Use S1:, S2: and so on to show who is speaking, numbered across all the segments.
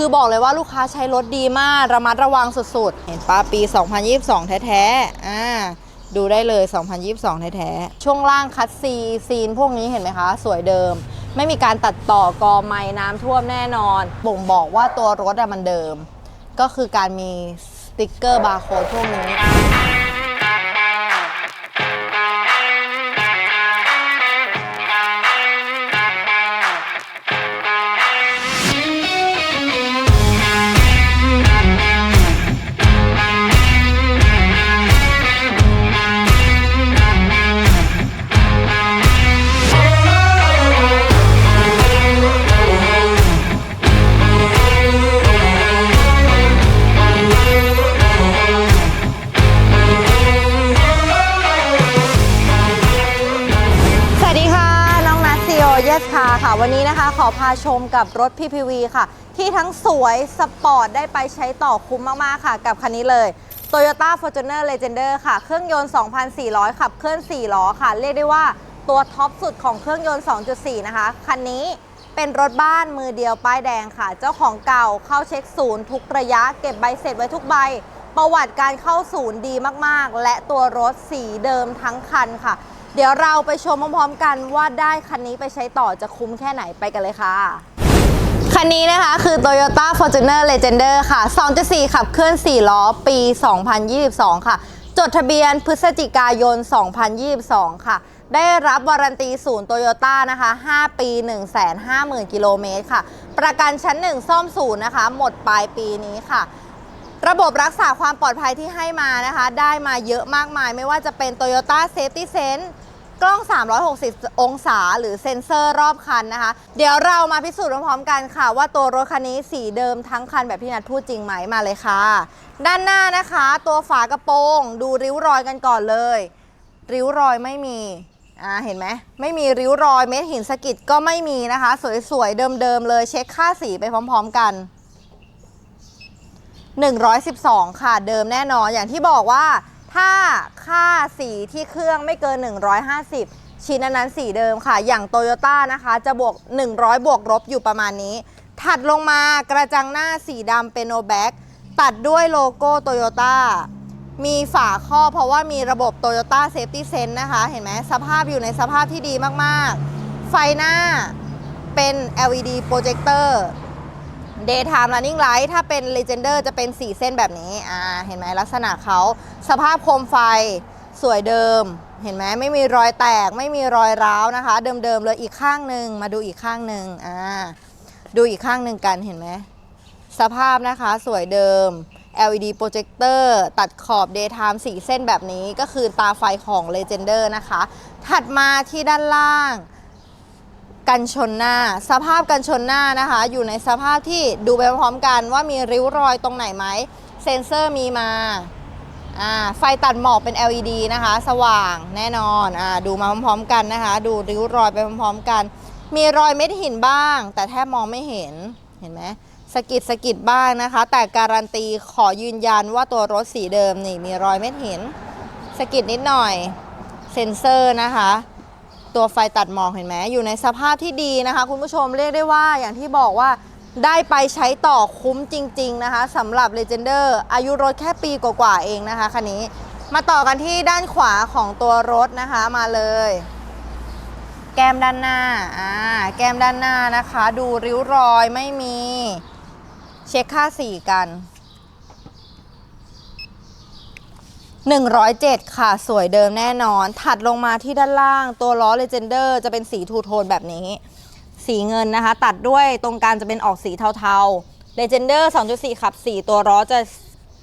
S1: คือบอกเลยว่าลูกค้าใช้รถดีมาก ระมัดระวังสุดๆ เห็นปะปี 2022 แท้ๆ อ่า ดูได้เลย 2022 แท้ๆ ช่วงล่างคัดซีซีนพวกนี้เห็นไหมคะ สวยเดิม ไม่มีการตัดต่อกอไม้น้ำท่วมแน่นอน บ่งบอกว่าตัวรถอะมันเดิม ก็คือการมีสติกเกอร์บาร์โค้ดพวกนี้ ทซีโอเยสคาค่ะ วันนี้นะคะขอพาชมกับรถ PPV ค่ะ ที่ทั้งสวย สปอร์ต ได้ไปใช้ต่อคุ้มมาก ๆ ค่ะ กับคันนี้เลย Toyota Fortuner Legender ค่ะ เครื่องยนต์ 2,400 ขับเคลื่อน 4 ล้อค่ะ เรียกได้ว่าตัวท็อปสุดของเครื่องยนต์ 2.4 นะคะ คันนี้เป็นรถบ้านมือเดียวป้ายแดงค่ะ เจ้าของเก่าเข้าเช็คศูนย์ทุกระยะเก็บใบเสร็จไว้ทุกใบ ประวัติการเข้าศูนย์ดีมากๆ และตัวรถสีเดิมทั้งคันค่ะ เดี๋ยวเราไปชมพร้อมๆกันว่าได้คันนี้ไปใช้ต่อจะคุ้มแค่ไหนไปกันเลยค่ะ คันนี้นะคะคือ Toyota Fortuner Legender ค่ะ 2.4 ขับเคลื่อน 4 ล้อ ปี 2022 ค่ะ จดทะเบียนพฤศจิกายน 2022 ค่ะ ได้รับวารันตีศูนย์โตโยต้านะคะ 5 ปี 150,000 กิโลเมตรค่ะ ประกันชั้น 1 ซ่อมศูนย์นะคะ หมดปลายปีนี้ค่ะ ระบบรักษาความปลอดภัยที่ให้มานะคะ ได้มาเยอะมากมาย ไม่ว่าจะเป็น Toyota Safety Sense กล้อง 360 องศาหรือเซ็นเซอร์รอบคันนะคะ เดี๋ยวเรามาพิสูจน์พร้อมๆกันค่ะ ว่าตัวรถคันนี้สีเดิมทั้งคันแบบที่นัดพูดจริงไหมมาเลยค่ะ ด้านหน้านะคะ ตัวฝากระโปรง ดูริ้วรอยกันก่อนเลย ริ้วรอยไม่มีอ่าเห็นไหมไม่มีริ้วรอยเม็ดหินสะกิดก็ไม่มีนะคะ สวยๆเดิมๆเลยเช็คค่าสีไปพร้อม ๆ กัน 112 ค่ะเดิมแน่นอนอย่างที่บอกว่า ถ้าค่าสีที่เครื่องไม่เกิน 150 ชิ้นนนั้นสีเดิมค่ะ อย่างโตโยต้านะคะ จะบวก 100 บวกลบอยู่ประมาณนี้ ถัดลงมากระจังหน้าสีดำเป็นโนแบ็กตัดด้วยโลโก้โตโยต้ามีฝาครอบเพราะว่ามีระบบ Toyota Safety Sense นะคะ เห็นไหมสภาพอยู่ในสภาพที่ดีมาก ๆ ไฟหน้าเป็น LED projector Daytime Running Light ถ้าเป็น Legender จะเป็น 4 เส้นแบบนี้อ่าเห็นไหมลักษณะเขาสภาพโคมไฟสวยเดิม เห็นไหมไม่มีรอยแตกไม่มีรอยร้าวนะคะ เดิมๆเลยอีกข้างหนึ่งมาดูอีกข้างหนึ่งอ่าดูอีกข้างหนึ่งกันเห็นไหมสภาพนะคะสวยเดิม LED projector ตัดขอบ daytime สีเส้นแบบนี้ก็คือตาไฟของ Legender นะคะ ถัดมาที่ด้านล่าง กันชนหน้า สภาพกันชนหน้านะคะ อยู่ในสภาพที่ดูไปพร้อมกันว่ามีริ้วรอยตรงไหนไหมเซ็นเซอร์มีมาไฟตัดหมอกเป็น LED นะคะ สว่างแน่นอนอดูมาพร้อมๆกันนะคะ ดูริ้วรอยไปพร้อมๆกัน มีรอยเม็ดหินบ้าง แต่แทบมองไม่เห็นเห็นไหมสกิดสกิดบ้างนะคะ แต่การันตีขอยืนยันว่าตัวรถสีเดิมนี่มีรอยเม็ดหินสกิดนิดหน่อยเซ็นเซอร์นะคะ ตัวไฟตัดหมอกเห็นไหมอยู่ในสภาพที่ดีนะคะ คุณผู้ชมเรียกได้ว่าอย่างที่บอกว่าได้ไปใช้ต่อคุ้มจริง ๆ นะคะสำหรับ Legender อายุรถแค่ปีกว่าๆเองนะคะคันนี้มาต่อกันที่ด้านขวาของตัวรถนะคะมาเลย แก้มด้านหน้าอ่าแก้มด้านหน้านะคะ ดูริ้วรอยไม่มี เช็คค่าสีกัน 107 ค่ะ สวยเดิมแน่นอน ถัดลงมาที่ด้านล่าง ตัวล้อ Legender จะเป็นสีทูโทนแบบนี้ สีเงินนะคะ ตัดด้วยตรงกลางจะเป็นออกสีเทาๆ Legender 2.4 ขับ 4 ตัวล้อจะ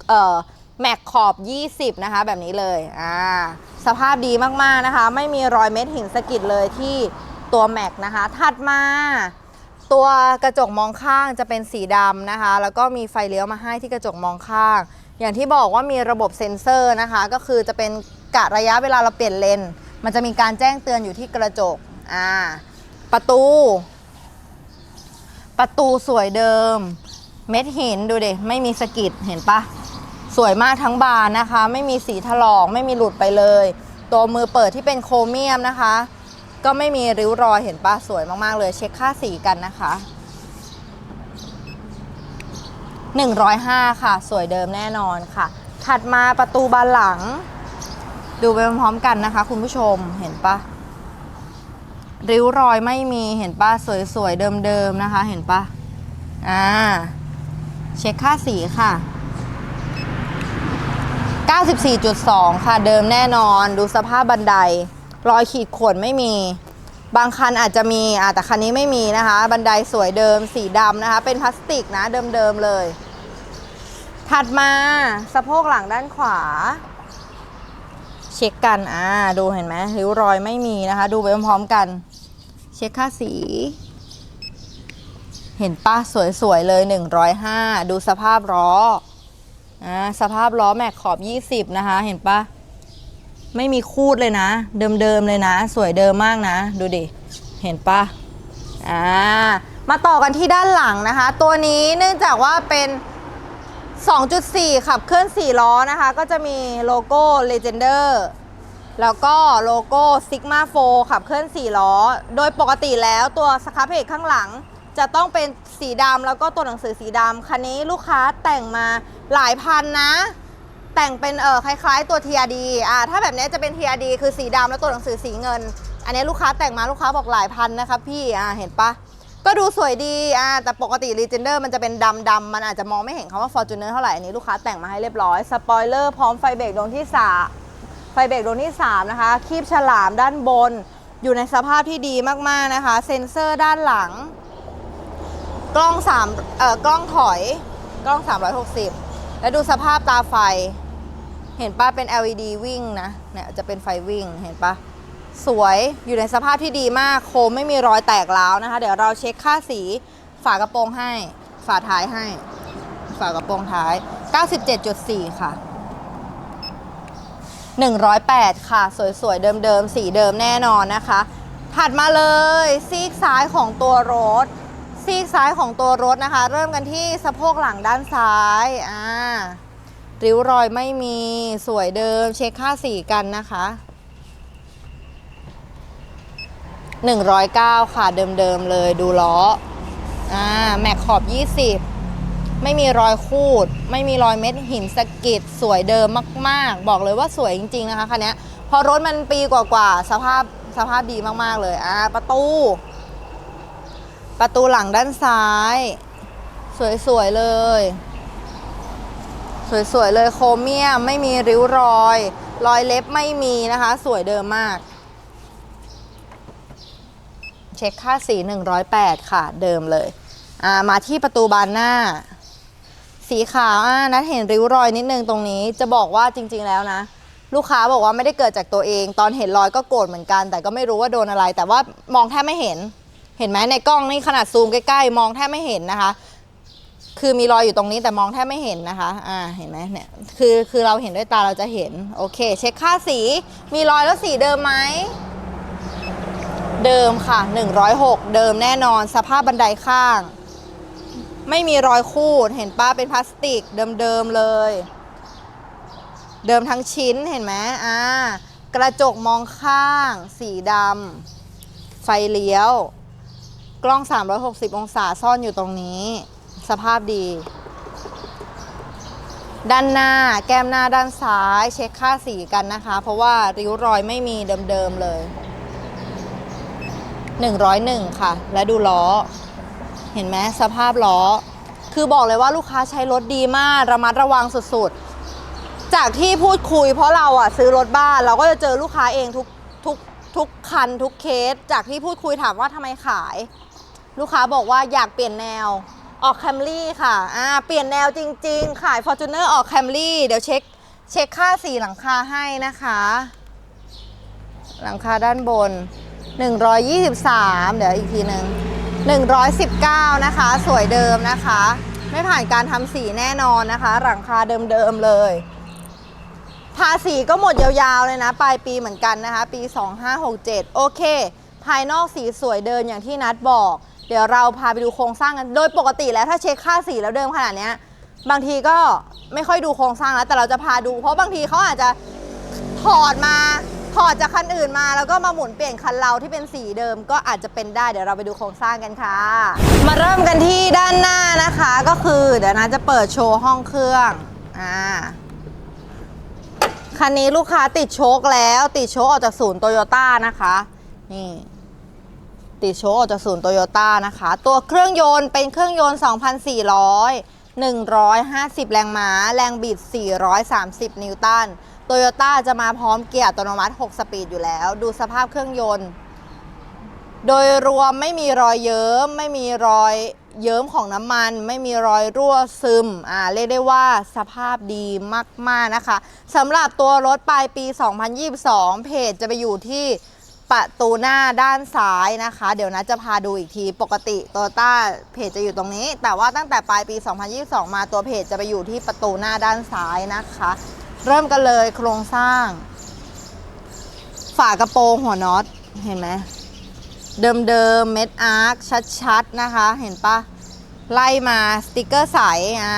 S1: เอ่อแม็กขอบ 20 นะคะ แบบนี้เลยอ่าสภาพดีมากๆนะคะ ไม่มีรอยเม็ดหินสะกิดเลยที่ตัวแม็กนะคะ ถัดมาตัวกระจกมองข้างจะเป็นสีดำนะคะ แล้วก็มีไฟเลี้ยวมาให้ที่กระจกมองข้าง อย่างที่บอกว่ามีระบบเซ็นเซอร์นะคะ ก็คือจะเป็นกะระยะเวลาเราเปลี่ยนเลน มันจะมีการแจ้งเตือนอยู่ที่กระจกอ่าประตู ประตูสวยเดิม เม็ดหินดูเดิไม่มีสะกิดเห็นปะสวยมากทั้งบานนะคะ ไม่มีสีถลอกไม่มีหลุดไปเลย ตัวมือเปิดที่เป็นโครเมียมนะคะ ก็ไม่มีริ้วรอยเห็นปะสวยมากๆเลยเช็คค่าสีกันนะคะ 105 ค่ะ สวยเดิมแน่นอนค่ะ ถัดมาประตูบานหลัง ดูไปพร้อมๆกันนะคะ คุณผู้ชมเห็นปะริ้วรอยไม่มีเห็นปะสวยๆเดิมๆนะคะ เห็นปะอ่าเช็คค่าสีค่ะ 94.2 ค่ะเดิมแน่นอน ดูสภาพบันได รอยขีดข่วนไม่มี บางคันอาจจะมีแต่คันนี้ไม่มีนะคะ บันไดสวยเดิมสีดำนะคะ เป็นพลาสติกนะเดิมๆเลย ถัดมาสะโพกหลังด้านขวา เช็คกันอ่าดูเห็นไหมริ้วรอยไม่มีนะคะ ดูไปพร้อมๆกัน เช็คค่าสี เห็นปะสวยๆเลย 105 ดูสภาพล้ออ่าสภาพล้อแม็กขอบ 20 นะคะ เห็นปะไม่มีคูดเลยนะ เดิมๆเลยนะ สวยเดิมมากนะ ดูดิ เห็นปะอ่ามาต่อกันที่ด้านหลังนะคะ ตัวนี้เนื่องจากว่าเป็น 2.4 ขับเคลื่อน 4 ล้อนะคะ ก็จะมีโลโก้ Legender แล้วก็โลโก้ Sigma 4ขับเคลื่อน 4 ล้อ โดยปกติแล้วตัวสครับเพจข้างหลัง จะต้องเป็นสีดำแล้วก็ตัวหนังสือสีดำคันนี้ลูกค้าแต่งมาหลายพันนะ แต่งเป็นเออคล้ายๆตัว TRD อ่าถ้าแบบนี้จะเป็น TRD คือสีดำแล้วตัวหนังสือสีเงิน อันนี้ลูกค้าแต่งมาลูกค้าบอกหลายพันนะครับพี่อ่าเห็นปะ ก็ดูสวยดีอ่าแต่ปกติ Legender มันจะเป็นดำดำมันอาจจะมองไม่เห็นคำว่า Fortuner เท่าไหร่ อันนี้ลูกค้าแต่งมาให้เรียบร้อยสปอยเลอร์พร้อมไฟเบรกดวงที่สาไฟเบรกดวงที่ 3 นะคะ คีบฉลามด้านบน อยู่ในสภาพที่ดีมาก ๆ นะคะ เซ็นเซอร์ด้านหลัง กล้อง3เอ่อกล้องถอยกล้อง 360 แล้วดูสภาพตาไฟ เห็นปะเป็น LED วิ่งนะเนี่ยจะเป็นไฟวิ่งเห็นปะ สวยอยู่ในสภาพที่ดีมากโคมไม่มีรอยแตกร้าวนะคะ เดี๋ยวเราเช็คค่าสีฝากระโปรงให้ ฝาท้ายให้ ฝากระโปรงท้าย 97.4 ค่ะ 108 ค่ะ สวยๆ เดิมๆ สีเดิมแน่นอนนะคะ ถัดมาเลยซีกซ้ายของตัวรถ ซีกซ้ายของตัวรถนะคะ เริ่มกันที่สะโพกหลังด้านซ้ายอ่าริ้วรอยไม่มีสวยเดิมเช็คค่าสีกันนะคะ 109 ค่ะเดิมๆเลยดูล้ออ่าแม็กขอบ 20 ไม่มีรอยคูด ไม่มีรอยเม็ดหินสะกิดสวยเดิมมากๆ บอกเลยว่าสวยจริง ๆ นะคะคันนี้พอรถมันปีกว่าๆสภาพสภาพดีมากๆเลยอ่าประตู ประตูหลังด้านซ้าย สวยๆเลย สวยๆเลยโครเมียมไม่มีริ้วรอย รอยเล็บไม่มีนะคะ สวยเดิมมาก เช็คค่าสี 108 ค่ะ เดิมเลย อ่า มาที่ประตูบานหน้า สีขาว อ่า นัดเห็นริ้วรอยนิดนึงตรงนี้ จะบอกว่าจริง ๆ แล้วนะ ลูกค้าบอกว่าไม่ได้เกิดจากตัวเอง ตอนเห็นรอยก็โกรธเหมือนกัน แต่ก็ไม่รู้ว่าโดนอะไร แต่ว่ามองแทบไม่เห็น เห็นไหมในกล้องนี่ขนาดซูมใกล้ๆ มองแทบไม่เห็นนะคะ คือมีรอยอยู่ตรงนี้แต่มองแทบไม่เห็นนะคะ อ่า เห็นไหมเนี่ย คือ คือเราเห็นด้วยตาเราจะเห็น โอเค เช็คค่าสี มีรอยแล้วสีเดิมไหม เดิมค่ะ 106 เดิมแน่นอนสภาพบันไดข้าง ไม่มีรอยคูดเห็นป้าเป็นพลาสติกเดิมๆเลย เดิมทั้งชิ้นเห็นไหมอ่ากระจกมองข้าง สีดำไฟเลี้ยว กล้อง 360 องศาซ่อนอยู่ตรงนี้ สภาพดี ด้านหน้าแก้มหน้าด้านซ้าย เช็คค่าสีกันนะคะ เพราะว่าริ้วรอยไม่มีเดิมๆเลย 101 ค่ะ และดูล้อ เห็นไหมสภาพล้อ คือบอกเลยว่าลูกค้าใช้รถดีมาก ระมัดระวังสุดๆ จากที่พูดคุยเพราะเราอะซื้อรถบ้าน เราก็จะเจอลูกค้าเองทุกทุกทุกคันทุกเคส จากที่พูดคุยถามว่าทำไมขาย ลูกค้าบอกว่าอยากเปลี่ยนแนวออกแคมรี่ค่ะ อ่า เปลี่ยนแนวจริง ๆ ขาย f o r t u n e r ออกแคมรี่ เดี๋ยวเช็ค เช็คค่าสีหลังคาให้นะคะ หลังคาด้านบน 123 เดี๋ยวอีกทีหนึ่ง119 นะคะ สวยเดิมนะคะ ไม่ผ่านการทำสีแน่นอนนะคะ หลังคาเดิมๆเลยทาสีก็หมดยาวๆเลยนะ ปลายปีเหมือนกันนะคะ ปี 2567 โอเค ภายนอกสีสวยเดินอย่างที่นัดบอก เดี๋ยวเราพาไปดูโครงสร้างกัน โดยปกติแล้วถ้าเช็คค่าสีแล้วเดิมขนาดนี้บางทีก็ไม่ค่อยดูโครงสร้างแล้ว แต่เราจะพาดู เพราะบางทีเขาอาจจะถอดมา ถอดจากคันอื่นมาแล้วก็มาหมุนเปลี่ยนคันเราที่เป็นสีเดิมก็อาจจะเป็นได้เดี๋ยวเราไปดูโครงสร้างกันค่ะ มาเริ่มกันที่ด้านหน้านะคะก็คือเดี๋ยวนะจะเปิดโชว์ห้องเครื่องอ่าคันนี้ลูกค้าติดโชคแล้วติดโชคออกจากศูนย์โตโยต้านะคะนี่ติดโชว์ออกจากศูนย์โตโยต้านะคะ ตัวเครื่องยนต์เป็นเครื่องยนต์ 2,400 150 แรงม้า แรงบิด 430 นิวตัน โตโยต้าจะมาพร้อมเกียร์อัตโนมัติ 6 สปีดอยู่แล้ว ดูสภาพเครื่องยนต์ โดยรวมไม่มีรอยเยิ้ม ไม่มีรอยเยิ้มของน้ำมัน ไม่มีรอยรั่วซึม อ่า เรียกได้ว่าสภาพดีมาก ๆ นะคะสำหรับตัวรถปลายปี 2022 เพจจะไปอยู่ที่ประตูหน้าด้านซ้ายนะคะ เดี๋ยวนะจะพาดูอีกทีปกติโตโยต้าเพจจะอยู่ตรงนี้ แต่ว่าตั้งแต่ปลายปี 2022 มาตัวเพจจะไปอยู่ที่ประตูหน้าด้านซ้ายนะคะ เริ่มกันเลยโครงสร้าง ฝากระโปรงหัวน็อตเห็นไหมเดิมๆเม็ดอาร์คชัดๆนะคะ เห็นปะไล่มาสติกเกอร์ใสอ่า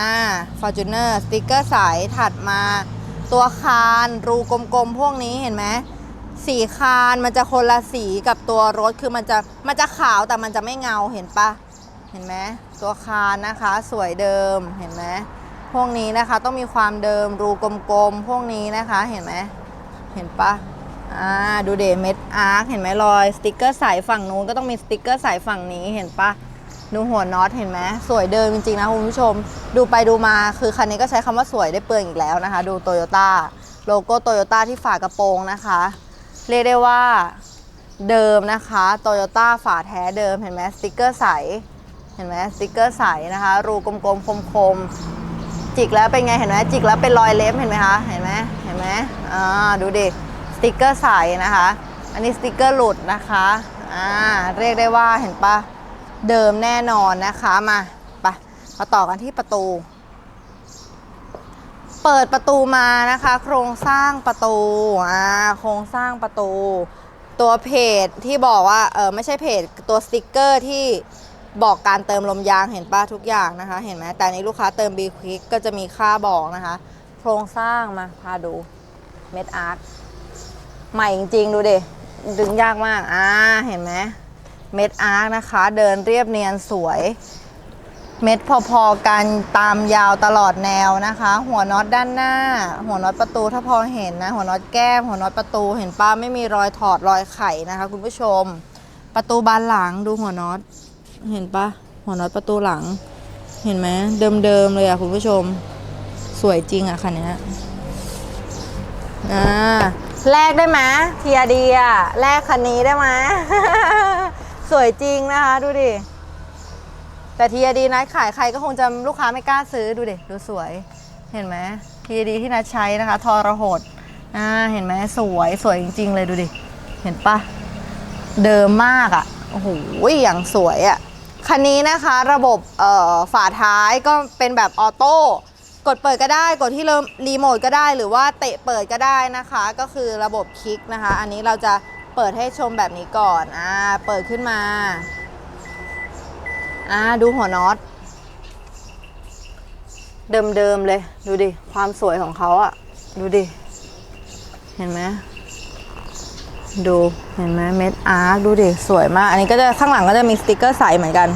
S1: ฟอร์จูเนอร์สติกเกอร์ใสถัดมาตัวคานรูกลมๆ พวกนี้เห็นไหมสีคานมันจะคนละสีกับตัวรถคือมันจะมันจะขาวแต่มันจะไม่เงาเห็นปะเห็นไหมตัวคานนะคะสวยเดิมเห็นไหม พวกนี้นะคะต้องมีความเดิมรูกลมๆ พวกนี้นะคะเห็นไหมเห็นปะอ่าดูเดเม็ดอาร์คเห็นไหมรอยสติกเกอร์ใสฝั่งนู้นก็ต้องมีสติกเกอร์ใสฝั่งนี้เห็นปะดูหัวน็อตเห็นไหมสวยเดิมจริงๆนะคุณผู้ชม ดูไปดูมาคือคันนี้ก็ใช้คำว่าสวยได้เปลืองอีกแล้วนะคะ ดูโตโยต้าโลโก้โตโยต้าที่ฝากระโปรงนะคะ เรียกได้ว่าเดิมนะคะโตโยต้าฝาแท้เดิมเห็นไหมสติกเกอร์ใสเห็นไหมสติกเกอร์ใสนะคะ รูกลมๆคมๆ จิกแล้วเป็นไงเห็นไหมจิกแล้วเป็นรอยเล็บเห็นไหมคะเห็นไหมเห็นไหมอ่าดูดิสติกเกอร์ใสนะคะ อันนี้สติกเกอร์หลุดนะคะอ่าเรียกได้ว่าเห็นปะเดิมแน่นอนนะคะมาไปมาต่อกันที่ประตู เปิดประตูมานะคะ โครงสร้างประตูอ่าโครงสร้างประตู ตัวเพจที่บอกว่าเออไม่ใช่เพจตัวสติกเกอร์ที่ บอกการเติมลมยางเห็นป้าทุกอย่างนะคะ เห็นไหมแต่นี้ลูกค้าเติม B Quick ก็จะมีค่าบอกนะคะ โครงสร้างมาพาดูเม็ดอาร์ตใหม่จริงๆ ดูดิดึงยากมากอ่าเห็นไหมเม็ดอาร์ตนะคะ เดินเรียบเนียนสวย เม็ดพอๆกันตามยาวตลอดแนวนะคะ หัวน็อตด้านหน้า หัวน็อตประตูถ้าพอเห็นนะ หัวน็อตแก้ม หัวน็อตประตูเห็นป้าไม่มีรอยถอดรอยไขนะคะ คุณผู้ชม ประตูบานหลังดูหัวน็อต เห็นปะหัวน็อตประตูหลัง เห็นไหมเดิมๆเลยอะคุณผู้ชม สวยจริงอะคันนี้อ่าแลกได้ไหมเทียดีอะแลกคันนี้ได้ไหมสวยจริงนะคะ ดูดิ แต่ทีดีนัดขายใครก็คงจะลูกค้าไม่กล้าซื้อดูดิดูสวย เห็นไหมทีดีที่นัดใช้นะคะ ทอรหดอ่าเห็นไหมสวยสวยจริง ๆ เลยดูดิ เห็นปะเดิมมากอะ่ะโอ้โหอย่างสวยอะ่ะ คันนี้นะคะระบบฝาท้ายก็เป็นแบบออโต้กดเปิดก็ได้กดที่รีโมทก็ได้หรือว่าเตะเปิดก็ได้นะคะ ก็คือระบบคลิกนะคะ อันนี้เราจะเปิดให้ชมแบบนี้ก่อนอ่าเปิดขึ้นมาอ่าดูหัวน็อตเดิมๆเลย ดูดิ ความสวยของเขาอะดูดิ เห็นไหม ดูเห็นไหมเม็ดอาร์ดูดิสวยมาก อันนี้ก็จะข้างหลังก็จะมีสติกเกอร์ใสเหมือนกัน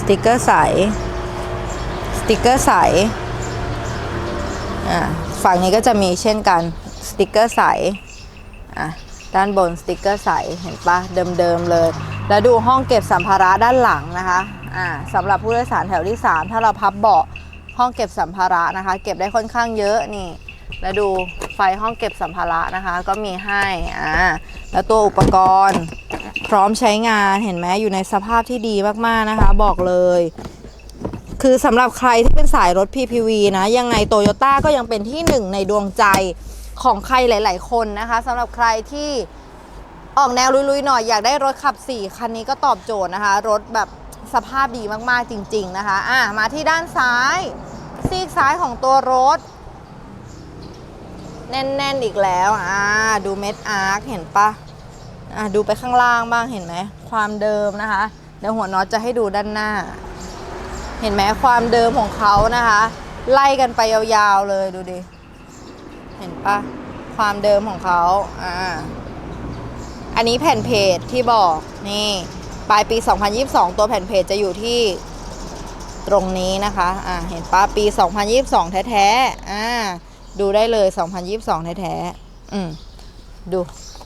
S1: สติกเกอร์ใส สติกเกอร์ใสอ่าฝั่งนี้ก็จะมีเช่นกันสติกเกอร์ใสอะด้านบนสติกเกอร์ใสเห็นปะเดิมๆเลย แล้วดูห้องเก็บสัมภาระด้านหลังนะคะอ่าสำหรับผู้โดยสารแถวที่ 3 ถ้าเราพับเบาะห้องเก็บสัมภาระนะคะ เก็บได้ค่อนข้างเยอะนี่ แล้วดูไฟห้องเก็บสัมภาระนะคะ ก็มีให้อ่าแล้วตัวอุปกรณ์พร้อมใช้งานเห็นไหมอยู่ในสภาพที่ดีมากๆนะคะ บอกเลย คือสำหรับใครที่เป็นสายรถ PPV นะ ยังไงโตโยต้าก็ยังเป็นที่หนึ่งในดวงใจของใครหลาย ๆ คนนะคะสำหรับใครที่ออกแนวลุยๆหน่อยอยากได้รถขับ 4 คันนี้ก็ตอบโจทย์นะคะ รถแบบสภาพดีมากๆจริง ๆ นะคะ อะมาที่ด้านซ้าย ซีกซ้ายของตัวรถ แน่นๆอีกแล้วอ่าดูเม็ดอาร์คเห็นปะอะดูไปข้างล่างบ้างเห็นไหมความเดิมนะคะเดี๋ยวหัวน็อตจะให้ดูด้านหน้า เห็นไหมความเดิมของเขานะคะ ไล่กันไปยาวๆเลยดูดิเห็นปะความเดิมของเขาอ่าอันนี้แผ่นเพจที่บอกนี่ปลายปี 2022 ตัวแผ่นเพจจะอยู่ที่ตรงนี้นะคะ อ่า เห็นปะปี 2022 แท้ๆ อ่า ดูได้เลย 2022 แท้ๆอืมดู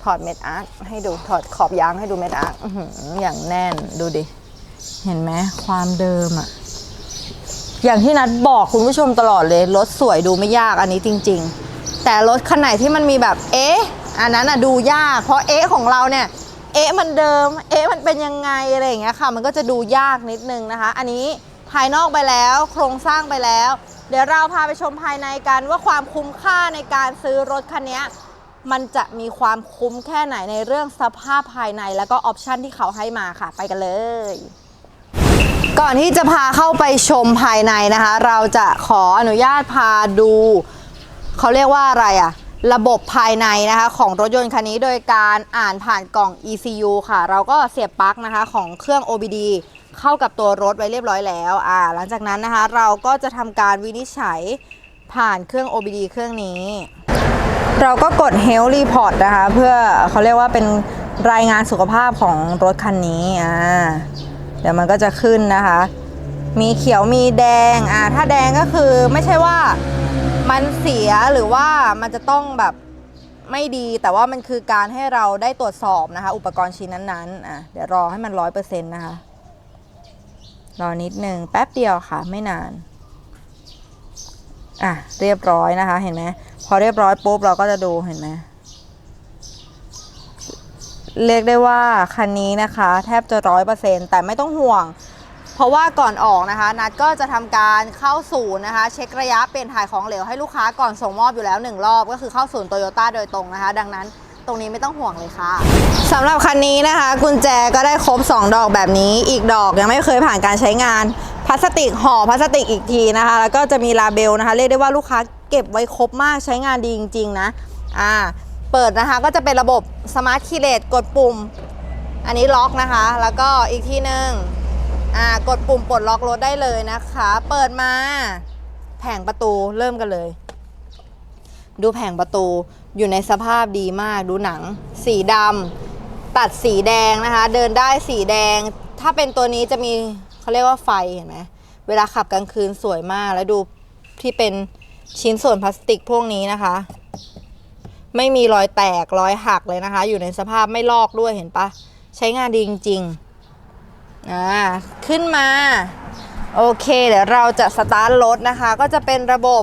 S1: ถอดเม็ดอาร์คให้ดูถอดขอบยางให้ดูเม็ดอาร์คอื้อหืออย่างแน่นดูดิ เห็นไหมความเดิมอะอย่างที่นัดบอกคุณผู้ชมตลอดเลย รถสวยดูไม่ยากอันนี้จริง ๆ แต่รถคันไหนที่มันมีแบบเอ๊ะอันนั้นอะดูยาก เพราะเอ๊ะของเราเนี่ย เอ๊ะมันเดิม เอ๊ะมันเป็นยังไงอะไรอย่างเงี้ยค่ะ มันก็จะดูยากนิดนึงนะคะ อันนี้ภายนอกไปแล้ว โครงสร้างไปแล้ว เดี๋ยวเราพาไปชมภายในกันว่าความคุ้มค่าในการซื้อรถคันนี้มันจะมีความคุ้มแค่ไหนในเรื่องสภาพภายในแล้วก็ออปชันที่เขาให้มาค่ะ ไปกันเลย ก่อนที่จะพาเข้าไปชมภายในนะคะ เราจะขออนุญาตพาดู เขาเรียกว่าอะไรอะระบบภายในนะคะของรถยนต์คันนี้โดยการอ่านผ่านกล่อง ECU ค่ะ เราก็เสียบปลั๊กนะคะของเครื่อง OBD เข้ากับตัวรถไว้เรียบร้อยแล้วอ่าหลังจากนั้นนะคะ เราก็จะทำการวินิจฉัยผ่านเครื่อง OBD เครื่องนี้ เราก็กด Health Report นะคะ เพื่อเขาเรียกว่าเป็นรายงานสุขภาพของรถคันนี้อ่าเดี๋ยวมันก็จะขึ้นนะคะ มีเขียวมีแดงอ่าถ้าแดงก็คือไม่ใช่ว่ามันเสียหรือว่ามันจะต้องแบบไม่ดีแต่ว่ามันคือการให้เราได้ตรวจสอบนะคะ อุปกรณ์ชิ้นนั้นๆอะเดี๋ยวรอให้มันร้อยเปอร์เซ็นต์นะคะ รอนิดนึงแป๊บเดียวค่ะไม่นาน อะเรียบร้อยนะคะ เห็นไหมพอเรียบร้อยปุ๊บเราก็จะดูเห็นไหมเรียกได้ว่าคันนี้นะคะ แทบจะร้อยเปอร์เซ็นต์แต่ไม่ต้องห่วง เพราะว่าก่อนออกนะคะ นัดก็จะทำการเข้าศูนย์นะคะ เช็คระยะเปลี่ยนถ่ายของเหลวให้ลูกค้าก่อนส่งมอบอยู่แล้วหนึ่งรอบก็คือเข้าศูนย์โตโยต้าโดยตรงนะคะ ดังนั้น ตรงนี้ไม่ต้องห่วงเลยค่ะสำหรับคันนี้นะคะ กุญแจก็ได้ครบ 2 ดอกแบบนี้ อีกดอกยังไม่เคยผ่านการใช้งานพลาสติกห่อพลาสติกอีกทีนะคะ แล้วก็จะมีลาเบลนะคะ เรียกได้ว่าลูกค้าเก็บไว้ครบมากใช้งานดีจริง ๆ นะอ่าเปิดนะคะก็จะเป็นระบบสมาร์ทคีย์เลสกดปุ่ม อันนี้ล็อกนะคะ แล้วก็อีกที่หนึ่งอ่ากดปุ่มปลดล็อกรถได้เลยนะคะ เปิดมาแผงประตูเริ่มกันเลย ดูแผงประตูอยู่ในสภาพดีมากดูหนัง สีดำตัดสีแดงนะคะ เดินได้สีแดง ถ้าเป็นตัวนี้จะมีเขาเรียกว่าไฟเห็นไหมเวลาขับกลางคืนสวยมากแล้วดูที่เป็นชิ้นส่วนพลาสติกพวกนี้นะคะ ไม่มีรอยแตกรอยหักเลยนะคะ อยู่ในสภาพไม่ลอกด้วยเห็นปะใช้งานดีจริงๆอ่าขึ้นมา โอเค เดี๋ยวเราจะสตาร์ทรถนะคะ ก็จะเป็นระบบ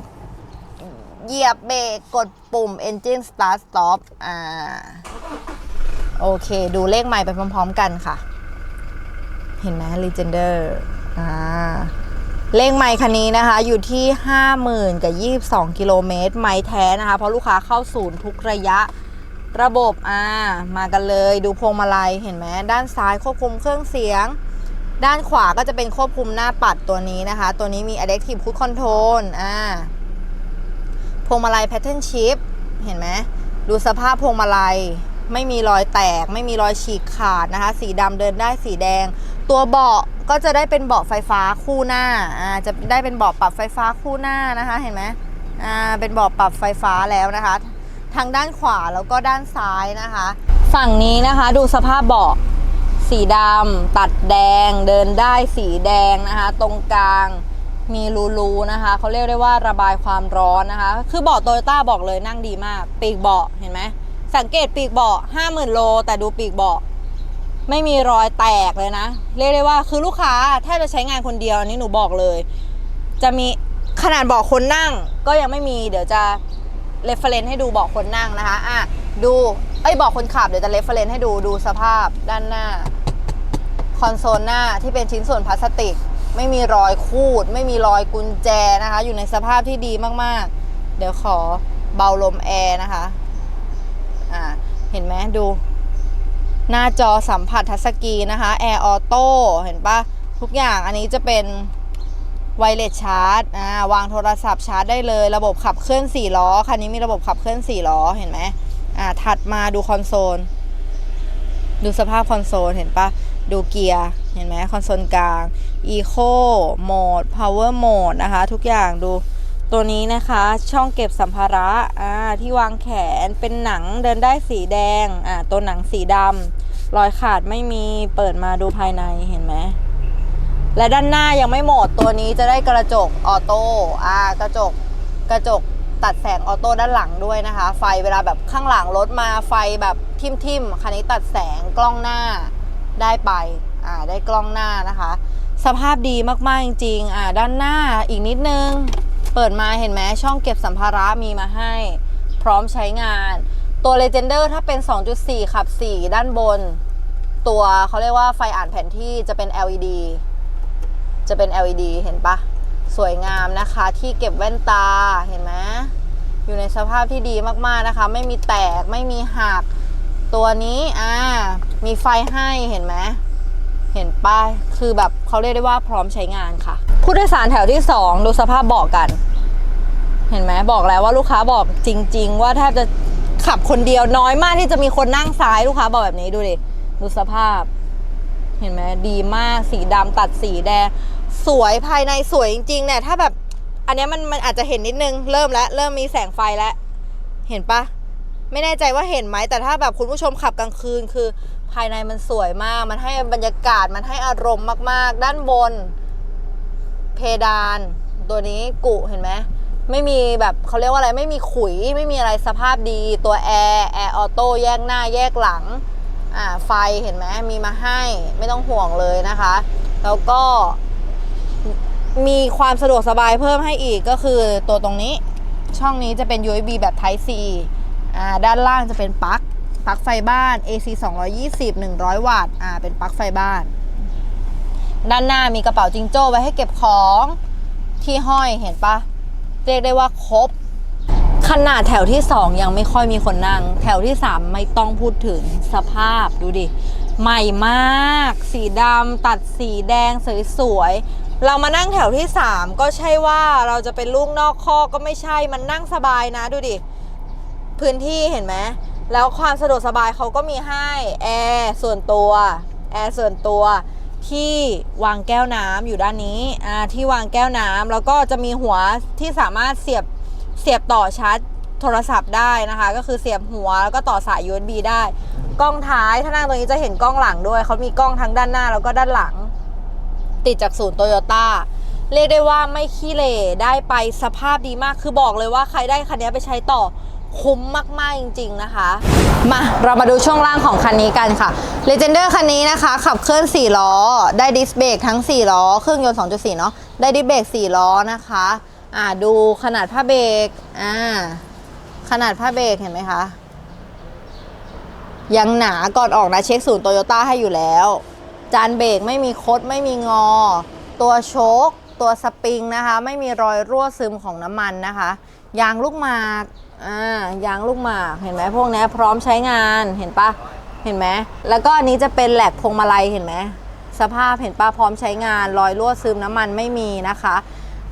S1: เหยียบเบรกกดปุ่ม engine start stop อ่า โอเค ดูเลขใหม่ไปพร้อมๆกันค่ะ เห็นไหม Legender อ่า เลขไมค์คันนี้นะคะ อยู่ที่ 50,000 กับ 22 กิโลเมตร ไมค์แท้นะคะ เพราะลูกค้าเข้าศูนย์ทุกระยะระบบอ่ามากันเลยดูพวงมาลัยเห็นไหมด้านซ้ายควบคุมเครื่องเสียง ด้านขวาก็จะเป็นควบคุมหน้าปัดตัวนี้นะคะ ตัวนี้มี Adaptive Cruise Control อ่า พวงมาลัย Pattern Shift เห็นไหมดูสภาพพวงมาลัยไม่มีรอยแตก ไม่มีรอยฉีกขาดนะคะ สีดำเดินได้สีแดง ตัวเบาะก็จะได้เป็นเบาะไฟฟ้าคู่หน้าอ่าจะได้เป็นเบาะปรับไฟฟ้าคู่หน้านะคะ เห็นไหมอ่าเป็นเบาะปรับไฟฟ้าแล้วนะคะ ทางด้านขวาแล้วก็ด้านซ้ายนะคะ ฝั่งนี้นะคะดูสภาพเบาะสีดำตัดแดง เดินได้สีแดงนะคะ ตรงกลาง มีรูๆนะคะเขาเรียกได้ว่าระบายความร้อนนะคะ คือเบาะโตโยต้าบอกเลยนั่งดีมาก ปีกเบาะเห็นไหมสังเกตปีกเบาะ50,000โล แต่ดูปีกเบาะไม่มีรอยแตกเลยนะ เรียกได้ว่าคือลูกค้าแทบจะใช้งานคนเดียวอันนี้หนูบอกเลย จะมีขนาดเบาะคนนั่งก็ยังไม่มีเดี๋ยวจะเรฟเฟรนให้ดูเบาะคนนั่งนะคะอะดูไอ้ยเบาะคนขับเดี๋ยวจะเรฟเฟรนให้ดูดูสภาพด้านหน้า คอนโซลหน้าที่เป็นชิ้นส่วนพลาสติก ไม่มีรอยคูด ไม่มีรอยกุญแจนะคะ อยู่ในสภาพที่ดีมากๆ เดี๋ยวขอเบาลมแอร์นะคะอ่าเห็นไหมดู หน้าจอสัมผัสทัชสกรีนนะคะแอร์ออโต้เห็นปะทุกอย่างอันนี้จะเป็นไวเลสชาร์จอ่าวางโทรศัพท์ชาร์จได้เลย ระบบขับเคลื่อน4ล้อคันนี้มีระบบขับเคลื่อน4ล้อเห็นไหมอ่าถัดมาดูคอนโซล ดูสภาพคอนโซลเห็นปะดูเกียร์ เห็นไหมคอนโซลกลาง Eco Mode Power Mode นะคะ ทุกอย่างดูตัวนี้นะคะ ช่องเก็บสัมภาระอ่าที่วางแขนเป็นหนังเดินได้สีแดงอ่าตัวหนังสีดำรอยขาดไม่มีเปิดมาดูภายในเห็นไหมและด้านหน้ายังไม่หมดตัวนี้จะได้กระจกออโต้อ่ากระจกกระจกตัดแสงออโต้ด้านหลังด้วยนะคะ ไฟเวลาแบบข้างหลังรถมาไฟแบบทิมทิมๆคันนี้ตัดแสงกล้องหน้าได้ไป อ่าได้กล้องหน้านะคะ สภาพดีมากๆจริงๆอ่าด้านหน้าอีกนิดนึง เปิดมาเห็นไหมช่องเก็บสัมภาระมีมาให้ พร้อมใช้งาน ตัว Legender ถ้าเป็น 2.4 ขับ 4 ด้านบน ตัวเขาเรียกว่าไฟอ่านแผนที่จะเป็น LED จะเป็น LED เห็นปะสวยงามนะคะที่เก็บแว่นตาเห็นไหมอยู่ในสภาพที่ดีมากๆนะคะ ไม่มีแตกไม่มีหักตัวนี้อ่ามีไฟให้เห็นไหม เห็นป้ายคือแบบเขาเรียกได้ว่าพร้อมใช้งานค่ะ ผู้โดยสารแถวที่ 2 ดูสภาพเบาะกัน เห็นไหมบอกแล้วว่าลูกค้าบอกจริง ๆ ว่าแทบจะขับคนเดียวน้อยมากที่จะมีคนนั่งซ้ายลูกค้าบอกแบบนี้ดูดิดูสภาพ เห็นไหมดีมากสีดำตัดสีแดง สวยภายในสวยจริงๆเนี่ยถ้าแบบอันนี้มันมันอาจจะเห็นนิดนึงเริ่มแล้วเริ่มมีแสงไฟแล้ว เห็นปะไม่แน่ใจว่าเห็นไหมแต่ถ้าแบบคุณผู้ชมขับกลางคืนคือ ภายในมันสวยมาก มันให้บรรยากาศ มันให้อารมณ์มาก ๆ ด้านบน เพดาน ตัวนี้กุเห็นไหม ไม่มีแบบเขาเรียกว่าอะไร ไม่มีขุย ไม่มีอะไรสภาพดี ตัวแอร์แอร์ออโต้แยกหน้าแยกหลัง อ่า ไฟเห็นไหม มีมาให้ ไม่ต้องห่วงเลยนะคะ แล้วก็มีความสะดวกสบายเพิ่มให้อีกก็คือตัวตรงนี้ ช่องนี้จะเป็น USB แบบ Type C อ่า ด้านล่างจะเป็นปลั๊ก ปลั๊กไฟบ้าน AC 220 100 วัตต์อ่าเป็นปลั๊กไฟบ้าน ด้านหน้ามีกระเป๋าจิงโจ้ไว้ให้เก็บของที่ห้อยเห็นปะเรียกได้ว่าครบ ขนาดแถวที่ 2 ยังไม่ค่อยมีคนนั่ง แถวที่ 3 ไม่ต้องพูดถึงสภาพดูดิ ใหม่มาก สีดำตัดสีแดงสวยๆเรามานั่งแถวที่ 3 ก็ใช่ว่าเราจะเป็นลูกนอกคอก็ไม่ใช่มันนั่งสบายนะดูดิ พื้นที่เห็นไหม แล้วความสะดวกสบายเขาก็มีให้แอร์ส่วนตัวแอร์ส่วนตัวที่วางแก้วน้ำอยู่ด้านนี้อ่าที่วางแก้วน้ำแล้วก็จะมีหัวที่สามารถเสียบเสียบต่อชาร์จโทรศัพท์ได้นะคะ ก็คือเสียบหัวแล้วก็ต่อสาย USB ได้ กล้องท้ายถ้านั่งตรงนี้จะเห็นกล้องหลังด้วยเขามีกล้องทั้งด้านหน้าแล้วก็ด้านหลัง ติดจากศูนย์โตโยต้าเรียกได้ว่าไม่ขี้เหร่ได้ไปสภาพดีมากคือบอกเลยว่าใครได้คันนี้ไปใช้ต่อ คุ้มมาก ๆ จริง ๆ นะคะ มาเรามาดูช่วงล่างของคันนี้กันค่ะ Legender คันนี้นะคะ ขับเคลื่อน 4 ล้อ ได้ดิสเบรกทั้ง 4 ล้อ เครื่องยนต์ 2.4 เนาะได้ดิสเบรก 4 ล้อนะคะ อ่าดูขนาดผ้าเบรกอ่าขนาดผ้าเบรกเห็นไหมคะ ยังหนาก่อนออกนะเช็คศูนย์โตโยต้าให้อยู่แล้ว จานเบรกไม่มีคดไม่มีงอ ตัวโชคตัวสปริงนะคะ ไม่มีรอยรั่วซึมของน้ำมันนะคะยางลูกหมาก อ่ายางลูกหมากเห็นไหมพวกนี้พร้อมใช้งานเห็นปะเห็นไหมแล้วก็อันนี้จะเป็นแหลกพวงมาลัยเห็นไหมสภาพเห็นปะพร้อมใช้งานรอยรั่วซึมน้ำมันไม่มีนะคะ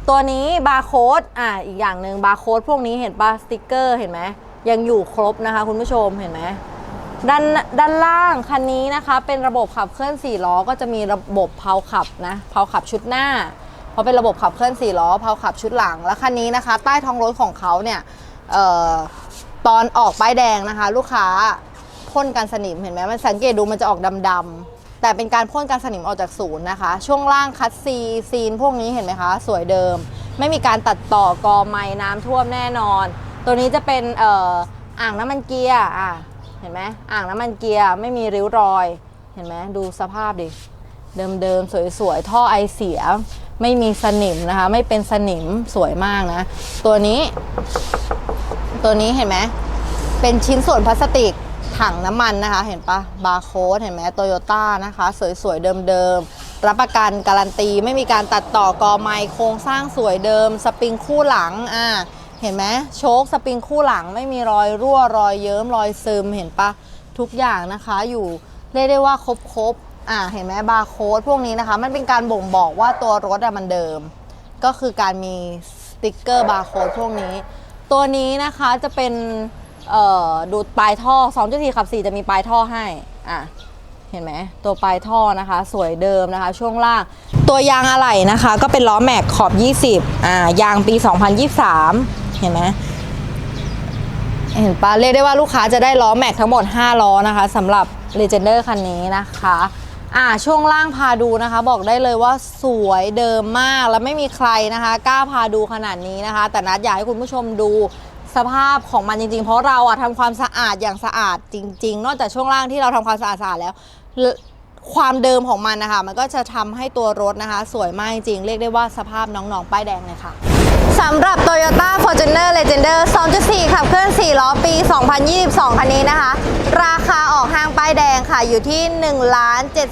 S1: ตัวนี้บาร์โค้ดอ่าอีกอย่างหนึ่งบาร์โค้ดพวกนี้เห็นปะสติกเกอร์เห็นไหมยังอยู่ครบนะคะ คุณผู้ชมเห็นไหมด้านด้านล่างคันนี้นะคะ เป็นระบบขับเคลื่อน4ล้อก็จะมีระบบเพาขับนะเพาขับชุดหน้าเพราะเป็นระบบขับเคลื่อน4ล้อเพาขับชุดหลัง แล้วคันนี้นะคะ ใต้ท้องรถของเขาเนี่ย ตอนออกป้ายแดงนะคะ ลูกค้าพ่นกันสนิมเห็นไหมมันสังเกตดูมันจะออกดำๆแต่เป็นการพ่นกันสนิมออกจากศูนย์นะคะ ช่วงล่างคัดซีซีนพวกนี้เห็นไหมคะ สวยเดิม ไม่มีการตัดต่อกอไม้น้ำท่วมแน่นอน ตัวนี้จะเป็นเอ่ออ่างน้ำมันเกียร์อะเห็นไหมอ่างน้ำมันเกียร์ไม่มีริ้วรอย เห็นไหมดูสภาพดิเดิมๆสวยๆท่อไอเสียไม่มีสนิมนะคะ ไม่เป็นสนิมสวยมากนะ ตัวนี้ ตัวนี้เห็นไหมเป็นชิ้นส่วนพลาสติกถังน้ำมันนะคะ เห็นปะบาร์โค้ดเห็นไหมโตโยต้านะคะ สวยๆ เดิมๆ รับประกันการันตีไม่มีการตัดต่อกอไม้โครงสร้างสวยเดิม สปริงคู่หลังอ่าเห็นไหมโชคสปริงคู่หลังไม่มีรอยรั่วรอยเยิ้มรอยซึมเห็นปะทุกอย่างนะคะอยู่เรียกได้ว่าครบครบๆอ่าเห็นไหมบาร์โค้ดพวกนี้นะคะ มันเป็นการบ่งบอกว่าตัวรถอะมันเดิม ก็คือการมีสติ๊กเกอร์บาร์โค้ดพวกนี้ ตัวนี้นะคะจะเป็นดูดปลายท่อ2.4ขับ 4 จะมีปลายท่อให้อะเห็นไหมตัวปลายท่อนะคะ สวยเดิมนะคะ ช่วงล่าง ตัวยางอะไหล่นะคะ ก็เป็นล้อแม็กขอบ 20อ่ายางปี 2023 เห็นไหมเห็นปะเรียกได้ว่าลูกค้าจะได้ล้อแม็กทั้งหมด 5 ล้อนะคะสำหรับ Legender คันนี้นะคะ อ่าช่วงล่างพาดูนะคะ บอกได้เลยว่าสวยเดิมมากแล้วไม่มีใครนะคะกล้าพาดูขนาดนี้นะคะ แต่นัดอยากให้คุณผู้ชมดูสภาพของมันจริงๆ เพราะเราอะทำความสะอาดอย่างสะอาดจริง ๆ นอกจากช่วงล่างที่เราทำความสะอาดสะอาดแล้ว ความเดิมของมันนะคะ มันก็จะทำให้ตัวรถนะคะ สวยมากจริงเรียกได้ว่าสภาพน้องๆป้ายแดงเลยค่ะ สำหรับ Toyota Fortuner Legender 2.4 ขับเคลื่อน 4 ล้อปี 2022 คันนี้นะคะ ราคาออกห้างป้ายแดงค่ะ อยู่ที่ 1 7 8 0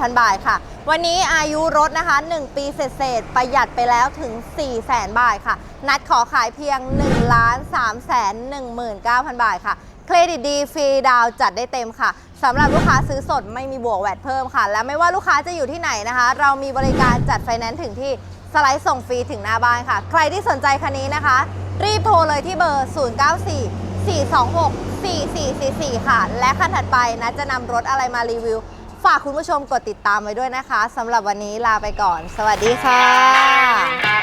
S1: 0 0 บาทค่ะ วันนี้อายุรถนะคะ 1 ปีเศษๆประหยัดไปแล้วถึง 4 0 0 0 0 0 บาทค่ะ นัดขอขายเพียง 1 3 1 9 0 0 0 บาทค่ะ เครดิตดีฟรีดาวจัดได้เต็มค่ะสำหรับลูกค้าซื้อสดไม่มีบวกแวดเพิ่มค่ะ และไม่ว่าลูกค้าจะอยู่ที่ไหนนะคะ เรามีบริการจัดไฟแนนซ์ถึงที่ สไลด์ส่งฟรีถึงหน้าบ้านค่ะ ใครที่สนใจคันนี้นะคะ รีบโทรเลยที่เบอร์ 094 426 4444 ค่ะ และคันถัดไปนะจะนำรถอะไรมารีวิว ฝากคุณผู้ชมกดติดตามไว้ด้วยนะคะสำหรับวันนี้ลาไปก่อน สวัสดีค่ะ